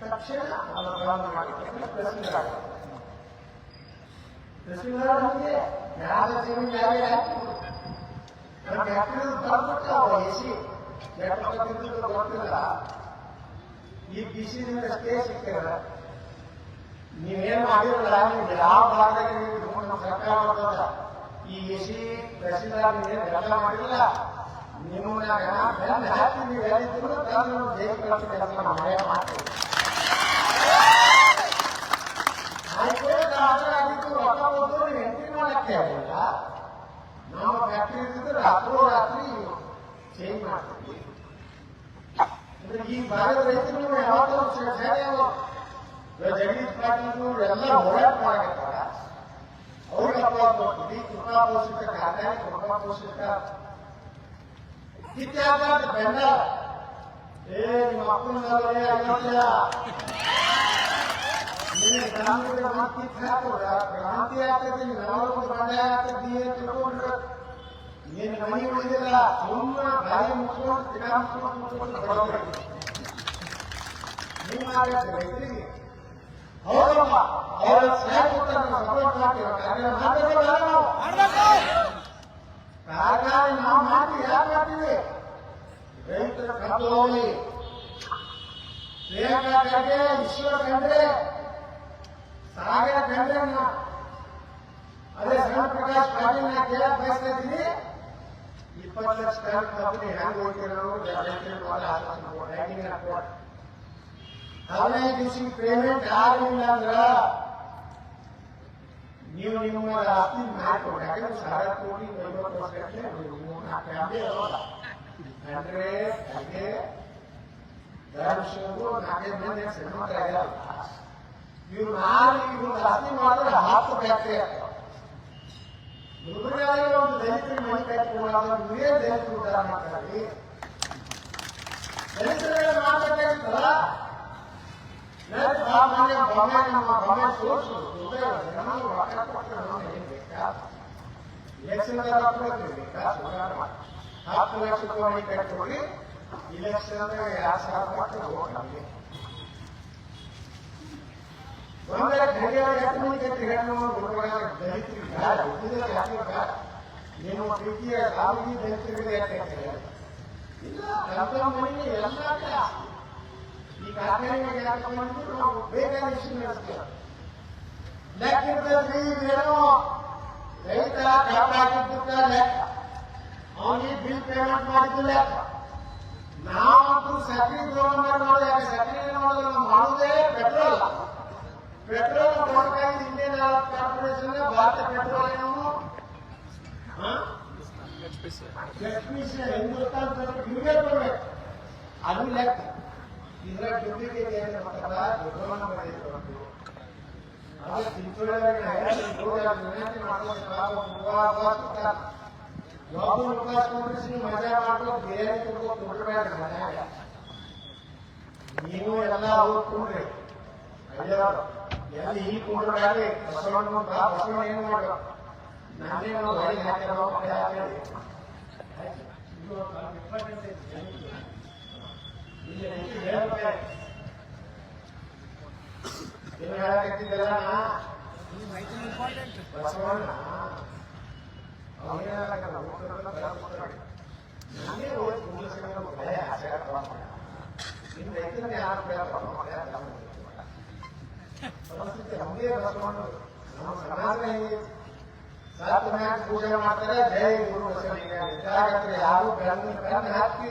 ತಕ್ಷಣ ಪ್ರಾರಂಭ ಮಾಡಿಕೊಂಡು ಜೀವನ ಎಸಿ ಎಷ್ಟೊತ್ತಿದ್ದು ಗೊತ್ತಿಲ್ಲ ಈ ಬಿಸಿಲಿಂದ ಅಷ್ಟೇ ಸಿಕ್ಕಿರ ನೀವೇನು ಮಾಡಿರಲ್ಲ, ನೀವು ಯಾವ ಭಾಗದಲ್ಲಿ ಸರ್ಕಾರ ಈ ಎಸಿ ತಹಸೀಲ್ದಾರ್ ನೀವೇನು ಕೆಲಸ ಮಾಡಿಲ್ಲ ನಿಮ್ಮನ್ನ ಬೆನ್ನ ಹಾಕಿ ನೀವು ಎಲ್ಲಿದ್ರು ತಂದು ದೇಶ ಕಳಿಸಿ ಕೆಲಸ ಮಾಡೇ ಮಾಡ್ತೀವಿ ಹೈಕೋರ್ಟ್ ಆರ್ಡರ್ ಆಗಿದ್ದು ರೊಕ್ಕ ಹೋದ್ರು ನೀವು ಎಂಟ್ರಿ ಮಾಡಕ್ಕೆ ಆಗಿಲ್ಲ ನಮ್ಮ ಫ್ಯಾಕ್ಟರಿ ಇದ್ದಿದ್ರೆ ರಾತ್ರೋ ರಾತ್ರಿ ಚೇಂಜ್ ಮಾಡ್ತೀವಿ ಅಂದ್ರೆ ಈ ಭಾಗದ ರೈತರು ಯಾವತ್ತೂ ಸೇವೆಯವರು ಜಗದೀಶ್ ಪಾಟೀಲ್ ಎಲ್ಲ ಹೋರಾಟ और कपड़ा बोलते कितना बोल सकते खाते हैं कितना बोल सकते कितना बात पहला ए माफून वाले आ गया मैंने ग्राम के नाम की खराब हो रहा ग्राम के आते थे नाम को बनाया तो दिए तो कौन ये नहीं मुझे लगा तुम भाई मुझको ग्राम को मुझको खड़ा कर नहीं मारे थे ಹೌದಪ್ಪ ಅವರ ಸ್ನೇಹ ಸಪೋರ್ಟ್ ಮಾಡ್ತೀವಿ ಕಾರ್ಯ ಮಾಡ್ತೀವಲ್ಲ ನಾವು ಕಾರ್ಯ ನಾವು ಮಾಡ್ತೀವಿ ಯಾಕೆ ಮಾಡ್ತೀವಿ ರೈತರ ಕತ್ತಲೋಗಿ ಪ್ರಿಯಾಂಕಾ ಖರ್ಗೆ, ಈಶ್ವರ ಖಂಡ್ರೆ. ಖಂಡ್ರೆ ಅದೇ ಸಣ್ಣ ಪ್ರಕಾಶ್ ಪಾಟೀಲ್ ನಾ ಕೇಳಕ್ ಬಯಸ್ತಾ ಲಕ್ಷ ಹೆಂಗ್ ಕಂಪನಿ ಹ್ಯಾಂಗ್ ಹೋಗ್ತಿರೋ ಹದಿನೈದು ದಿವಸ ಪೇಮೆಂಟ್ ಆಗಲಿಲ್ಲ ಅಂದ್ರ ನೀವು ನಿಮ್ಮ ಆಸ್ತಿ ಮಾಡ್ಕೊಡಿ ಯಾಕಂದ್ರೆ ಸಾವಿರ ಕೋಟಿ ಐವತ್ತು ವರ್ಷ ಫ್ಯಾಮಿಲಿ ಅಲ್ಲ ಅಂದ್ರೆ ಹಾಗೆ ಧರ್ಮಶಿವರು ನಾಲ್ಕೈದು ಮಂದಿ ಶ್ರೀಮಂತ ಆಗಿಲ್ಲ? ಇವ್ರು ನಾನು ಇವ್ರು ಆಸ್ತಿ ಮಾಡಿದ್ರೆ ಹತ್ತು ಫ್ಯಾಕ್ಟ್ರಿ ಗುಲ್ಬರ್ಗಾದಲ್ಲಿ ಒಂದು ದಲಿತರಿಗೆ ಮನೆ ಫ್ಯಾಕ್ಟ್ರಿ ನೀವೇ ದಲಿತರು ಉದ್ಧಾರ ಮಾಡ್ತಾರೆ. ದಲಿತರಿಗೆ ಮಾನ್ಯ ಇಲೆಕ್ಷನ್ ಹತ್ತು ಲಕ್ಷ ರೂಪಾಯಿ ಕಟ್ಟಿ ಇಲೆಕ್ಷನ್ ಎರಡು ಸಾವಿರ ಕೊಟ್ಟು vote ನಮ್ಗೆ. ಒಂದರ ಘಡಿಯಾಳ ಎಷ್ಟು ಮಂದಿ ಕಟ್ಟಿ ಹೆಣ್ಣು ಗುರುಗಳ ದಲಿತರಿಗೆ ಬೇಡ ಉಳಿದ ಯಾಕೆ ಬೇಡ ನಿಮ್ಮ ಪ್ರೀತಿಯ ಸಾವಿಗೆ ದಲಿತರಿಗೆ ಯಾಕೆ ಇಲ್ಲ ನಮ್ಮ ಮನೆಗೆ ಎಲ್ಲ ಲೆಕ್ಕಿರ್ತದ್ರಿ ಏನೋ ರೈತ ಹಾಕಿದ್ದಕ್ಕ ಲೆಕ್ಕ ಅವನಿಗೆ ಬಿಲ್ ಪೇಮೆಂಟ್ ಮಾಡಿದ್ದು ಲೆಕ್ಕ ನಾವಂತೂ ಸಕ್ರಿ ಗೌರ್ಮೆಂಟ್ ನೋಡಿ ಯಾಕೆ ಸಕ್ರಿ ಮಾಡೋದು ನಾವು ಮಾಡುವುದೇ ಪೆಟ್ರೋಲ್ ಪೆಟ್ರೋಲ್ ಕೊಡ್ತಾ ಇದ್ದು Indian corporation Bharat petroleum Hindustan petrol ಇವೇ ಕೊಡ್ಬೇಕು ಅದು ಲೆಕ್ಕ ಇದರ ಜೊತೆಗೆ ಮಾಡ್ತಾರ ದುಡ್ಡನ್ನ ಮಾಡಿರ್ಬೇಕು ಅದು ತಿಂಚುಳಿಯಾಗಿ ವಿನಂತಿ ಮಾಡ್ಕೊಂಡು ಯಾವುದು ಉಪವಾಸ ಮಜಾ ಮಾಡ್ಕೊಂಡು ಬೇರೆ ತಿಳ್ಕೊಂಡು ದುಡ್ಡು ಮನ್ಯಾಗ ನೀವು ಎಲ್ಲ ಕೂಡ್ರಿ. ಅಯ್ಯೋ, ಎಲ್ಲಿ ಈ ಕೂಡ್ರಿ ಬಸವಣ್ಣ ಬಸವಣ್ಣ ಏನು ಮಾಡು ನಾನೇ ನಾವು ಹೊರಗೆ ಹಾಕಿರೋ ಕಡೆ ಹಾಕಿ ಇದು ಇಂಪಾರ್ಟೆಂಟ್ ಸಮಾಜ ಪೂಜೆ ಮಾಡ್ತಾರೆ ಜೈ ಗುರು ಯಾರು ಬೆನ್ನ ಹಾಕಿ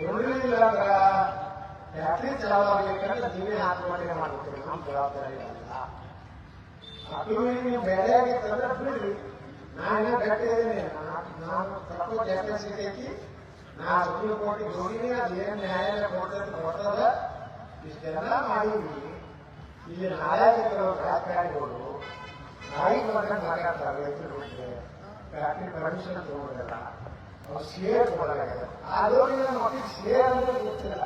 ಕೊಡಲಿಲ್ಲ ಅಂದ್ರ ಫ್ಯಾಕ್ಟ್ರಿ ಚಲಾವಬೇಕಂದ್ರೆ ನೀವೇ ಆತ್ಮಹತ್ಯೆ ಮಾಡ್ತೀರಿ ನಮ್ಮ ಜವಾಬ್ದಾರಿ ಅಲ್ಲ ಅಕ್ಕಿ ನೀವು ಬೇರೆ ಆಗಿತ್ತಂದ್ರೆ ಬಿಡ್ರಿ ಗಟ್ಟಿದ್ದೀನಿ ನಾನು ತಪ್ಪು ಕೆಪಾಸಿಟಿ ಐತಿ ನಾ ಸುಪ್ರೀಂ ಕೋರ್ಟಿಗೆ ಹೋಗಿನಿ ಅದು ಏನ್ ನ್ಯಾಯಾಲಯ ಕೊಡ್ತದೆ ಕೊಡ್ತದ ಇಷ್ಟೆಲ್ಲ ಮಾಡೀವಿ ಇಲ್ಲಿ ನಾಯಕರು ರಾಜಕಾರಣಿಗಳು ನಾಯಿ ಬಂದ್ರೆ ಮಾತಾಡ್ತಾರೆ ರೈತರು ಫ್ಯಾಕ್ಟ್ರಿ ಪರ್ಮಿಷನ್ ತಗೊಂಡಿಲ್ಲ ಶೇರ್ ಕೊಡಲಾಗಿದೆ ಆದವ್ರಿಗೆ ನನ್ನ ಮಕ್ಕಳಿಗೆ ಶೇರ್ ಅಂದ್ರೆ ಗೊತ್ತಿಲ್ಲ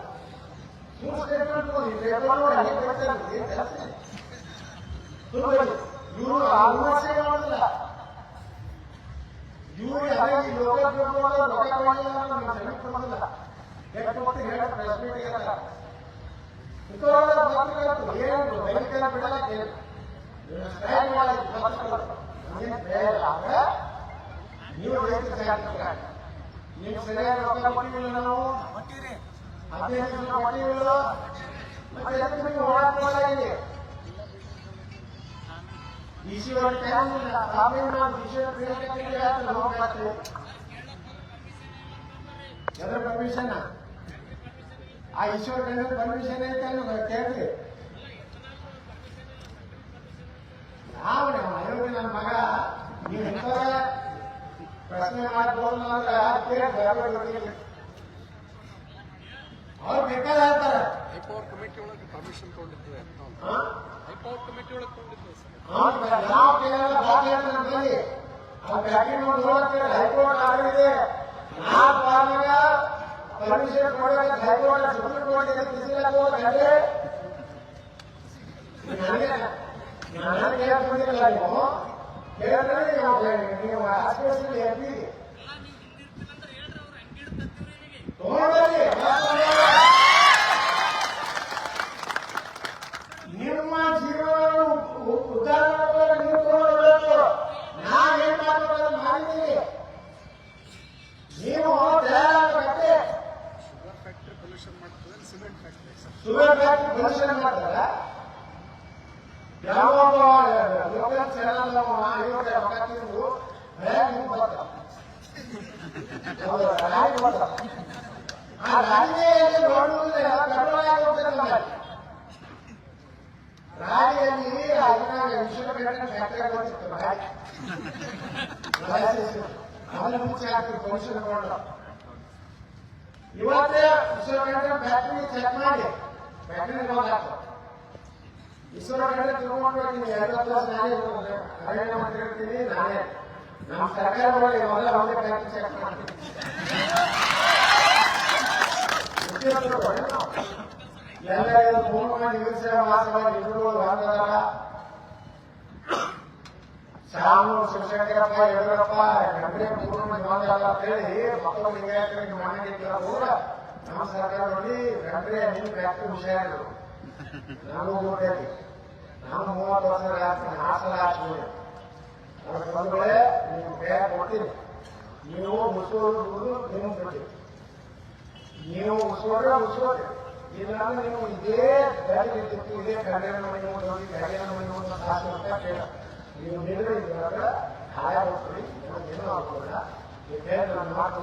ನೀವು ಸ್ಟೇಟ್ಮೆಂಟ್ ನೋಡಿ ಪೇಪರ್ ನೋಡಿ ಹೆಂಗೆ ಬರ್ತಾರೆ ಇವರು ಆಲ್ಮೋಸ್ಟ್ ಮಾಡೋದಿಲ್ಲ ಇವರು ಯಾರಿಗೆ ಲೋಕಲ್ ರೊಕ್ಕ ಕೊಡಲಿಲ್ಲ ನಮ್ಮ ಜನಕ್ಕೆ ಬಂದಿಲ್ಲ ಎಷ್ಟು ಹೊತ್ತು ಹೇಳ ಪ್ರೆಸ್ ಮೀಟಿಂಗ್ ಅಂತ ಇಂಥವ್ರೆಲ್ಲ ಬಂದಿರೋದು ಏನು ಬೈಕಲ್ಲಿ ಬಿಡಲ್ಲ ಕೇಳಿ ಸ್ಟ್ರೈಕ್ ಮಾಡಕ್ಕೆ ಬರ್ತಾರೆ ನಮ್ಗೇನು ಬೇಡ ಆದ್ರೆ ನೀವು ರೈತರು ಸಾಕ್ತಾರೆ ನೀವು ಸರಿಯಾಗಿ ನಾವು? ಹದಿನೈದು ದಿನ ಕೊಟ್ಟಿಲ್ಲ ಮತ್ತೆ ಈಶ್ವರ ಹೋಗ್ಬಾರ್ದು ಎದ್ರ ಪರ್ಮಿಷನ್ ಆ? ಈಶ್ವರ ಕಂಡ ಪರ್ಮಿಷನ್ ಐತೆ ಅನ್ನೋದು ಕೇಳ್ರಿ ಯಾವ ನನ್ನ ಮಗ ನೀವು ಇಂಥವ್ರ ಅವ್ರು ಬೇಕಾದ ಹೇಳ್ತಾರೆ ಹೈಪವರ್ ಕಮಿಟಿ ಒಳಗೆ ಪರ್ಮಿಷನ್ ತಗೊಂಡಿರ್ತೇವೆ ಹಾ? ಹೈಪವರ್ ಕಮಿಟಿ ಒಳಗೆ ತಗೊಂಡಿರ್ತೇವೆ ಸರ್ ಅವ್ರು ಯಾವ ಕೇಳಲ್ಲ ಬಾಕಿ ಹೇಳ್ತಾರೆ ಬನ್ನಿ ಆ ಬ್ಯಾಟಿ ನೋಡಿ ನೋಡ್ತೀರ ಹೈಕೋರ್ಟ್ ಆರ್ಡರ್ ಇದೆ ನಾಲ್ಕು ವಾರನಾಗ ಪರ್ಮಿಷನ್ ಕೊಡಬೇಕು ಹೈಕೋರ್ಟ್ ಸುಪ್ರೀಂ ಕೋರ್ಟ್ ತಿಳಿಸಿಲ್ಲ ಗಂಟೆ ನನಗೆ ನನಗೆ ಹೇಳ್ಕೊಂಡಿಲ್ಲ ನೀವು ಹೇಳಿದ್ರೆ ನೀವು ನೀವು ಆಸ್ಪತ್ರೆ ಎಲ್ಲಿ ತಗೊಂಡ್ಬರ್ರಿ ಲೋಕಲ್ ಚಾನಲ್ ಐವತ್ತು ರೊಕ್ಕ ತಿಂದು ಬ್ರ್ಯಾಂಡ್ ನಿಮ್ಗೆ ಬರ್ತಾವ ಹೌದು, ರಾಣಿ ಬರ್ತಾವ. ಆ ರಾಣಿಯಲ್ಲಿ ನೋಡುವುದಿಲ್ಲ ಕಂಟ್ರೋಲ್ ಆಗಿ ಹೋಗ್ತದೆ ನಮ್ಮಲ್ಲಿ. ರಾಣಿಯಲ್ಲಿ ಅದನ್ನ ವಿಶ್ವಕರ್ಮ ಫ್ಯಾಕ್ಟರಿ ಬರ್ತಿತ್ತು ರಾಣಿ ಅದನ್ನ ಮುಚ್ಚಿ ಹಾಕಿ ಪೊಲ್ಯೂಷನ್ ತಗೊಂಡು ಇವತ್ತೇ ವಿಶ್ವಕರ್ಮ ಫ್ಯಾಕ್ಟರಿ ಚೆಕ್ ಮಾಡಿ ಫ್ಯಾಕ್ಟರಿ ಹಾಕೋ ಈಶ್ವರ ಕಡೆ ತಿಳ್ಕೊಂಡು ನೀವು ಎರಡು ವರ್ಷ ನಾನೇ. ಅರಣ್ಯ ಮಂತ್ರಿ ನಾನೇ ನಮ್ಮ ಮೊದಲ ಚೆಕ್ ಮಾಡ್ತೀನಿ. ಎಲ್ಲ ಫೋನ್ ಮಾಡಿ ನಿಲ್ಲಿಸಿ ಮಾಸ ಮಾಡಿ ಇಬ್ಬರು ವಾರದಾರ ಶ್ಯಾಮು ಶಿವಶಂಕರಪ್ಪ, ಯಡಿಯೂರಪ್ಪ ಗಂಡ್ರೆ ಮೂರು ಮಂದಿ ಬಂದಲ್ಲ ಅಂತ ಹೇಳಿ, ಮಕ್ಕಳು ಲಿಂಗಾಯತರಿಗೆ ಕೂಡ ನಮ್ಮ ಸರ್ಕಾರ ನೋಡಿ ಗಂಡ್ರೆ ನಿಮ್ಮ ಹುಷಾರು ನಾನು ನೋಡ್ತೇನೆ ನಾನು ಮೂವತ್ತು ವರ್ಷ ಹಾಕ್ತೀನಿ ಹಾಸನ ಹಾಕ್ತೀನಿ ಅದಕ್ಕೆ ಬಂದ್ರೆ ನೀವು ಕೈ ಕೊಡ್ತೀನಿ. ನೀವು ಮುಸೋದು ನೀವು ಬಿಡಿ ನೀವು ಮುಸೋದ್ರೆ ಮುಸೋದ್ರಿ ಇಲ್ಲಾಂದ್ರೆ ನೀವು ಇದೇ ಬ್ಯಾಗ್ ಇದ್ದಿತ್ತು ಇದೇ ಕಡೆಯ ಮನೆ ಹೋಗಿ ಕಡೆಯ ಮನೆ ಕಾಸು ರೂಪಾಯಿ ಕೇಳ. ನೀವು ನೀಡಿದ್ರೆ ಇದ್ರಾಗ ಹಾಯ ಹೋಗ್ತೀವಿ ಏನೂ ಹಾಕೋಲ್ಲ ಈ ನನ್ನ ಮಾತು